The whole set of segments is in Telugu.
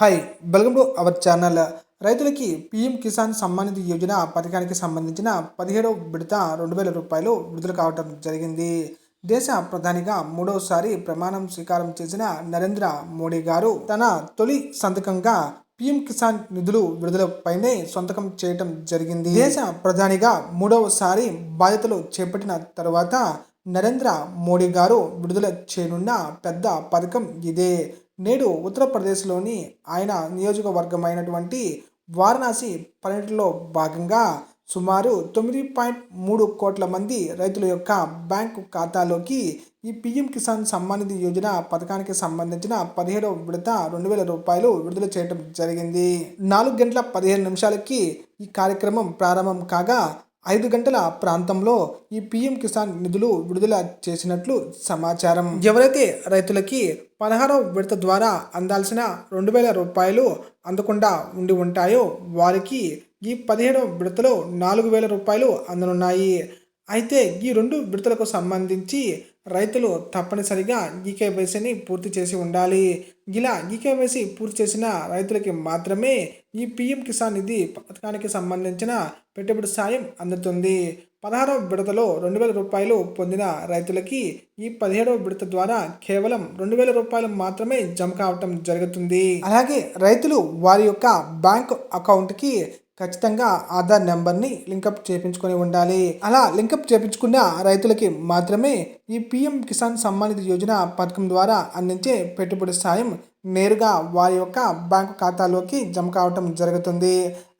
Hi welcome to our channel రైతులకి పీఎం కిసాన్ సమ్మాన్ నిధి యోజన పథకానికి సంబంధించిన పదిహేడవ విడత రెండు వేల రూపాయలు విడుదల కావడం జరిగింది. దేశ ప్రధానిగా మూడవసారి ప్రమాణం స్వీకారం చేసిన నరేంద్ర మోడీ గారు తన తొలి సంతకంగా పీఎం కిసాన్ నిధులు విడుదలపైనే సంతకం చేయటం జరిగింది. దేశ ప్రధానిగా మూడవసారి బాధ్యతలు చేపట్టిన తర్వాత నరేంద్ర మోడీ గారు విడుదల చేయనున్న పెద్ద పథకం ఇదే. నేడు ఉత్తరప్రదేశ్లోని ఆయన నియోజకవర్గమైనటువంటి వారణాసి పర్యటనలో భాగంగా సుమారు తొమ్మిది పాయింట్ మూడు కోట్ల మంది రైతుల యొక్క బ్యాంకు ఖాతాలోకి ఈ పీఎం కిసాన్ సమ్మాన్ నిధి యోజన పథకానికి సంబంధించిన పదిహేడవ విడత రెండు వేల రూపాయలు విడుదల చేయడం జరిగింది. నాలుగు గంటల పదిహేను నిమిషాలకి ఈ కార్యక్రమం ప్రారంభం కాగా ఐదు గంటల ప్రాంతంలో ఈ పీఎం కిసాన్ నిధులు విడుదల చేసినట్లు సమాచారం. ఎవరైతే రైతులకి పదహారో విడత ద్వారా అందాల్సిన రెండు వేల రూపాయలు అందకుండా ఉండి ఉంటాయో వారికి ఈ పదిహేడవ విడతలో నాలుగు వేల రూపాయలు అందనున్నాయి. అయితే ఈ రెండు విడతలకు సంబంధించి రైతులు తప్పనిసరిగా ఈకేవైసీని పూర్తి చేసి ఉండాలి. ఇలా ఈకేవైసీ పూర్తి చేసిన రైతులకి మాత్రమే ఈ పిఎం కిసాన్ నిధి పథకానికి సంబంధించిన పెట్టుబడి సాయం అందుతుంది. పదహారవ విడతలో రెండు వేల రూపాయలు పొందిన రైతులకి ఈ పదిహేడవ విడత ద్వారా కేవలం రెండు వేల రూపాయలు మాత్రమే జమ కావటం జరుగుతుంది. అలాగే రైతులు వారి యొక్క బ్యాంక్ అకౌంట్కి ఖచ్చితంగా ఆధార్ నెంబర్ని లింకప్ చేయించుకొని ఉండాలి. అలా లింకప్ చేయించుకున్న రైతులకి మాత్రమే ఈ పిఎం కిసాన్ సమ్మాన్ నిధి యోజన పథకం ద్వారా అందించే పెట్టుబడి సాయం నేరుగా వారి యొక్క బ్యాంకు ఖాతాలోకి జమ కావటం జరుగుతుంది.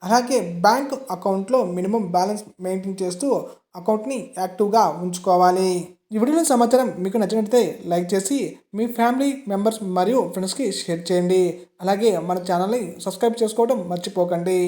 అలాగే బ్యాంక్ అకౌంట్లో మినిమం బ్యాలెన్స్ మెయింటైన్ చేస్తూ అకౌంట్ని యాక్టివ్గా ఉంచుకోవాలి. ఈ వీడియోలో సమాచారం మీకు నచ్చినట్లయితే లైక్ చేసి మీ ఫ్యామిలీ మెంబర్స్ మరియు ఫ్రెండ్స్కి షేర్ చేయండి. అలాగే మన ఛానల్ని సబ్స్క్రైబ్ చేసుకోవడం మర్చిపోకండి.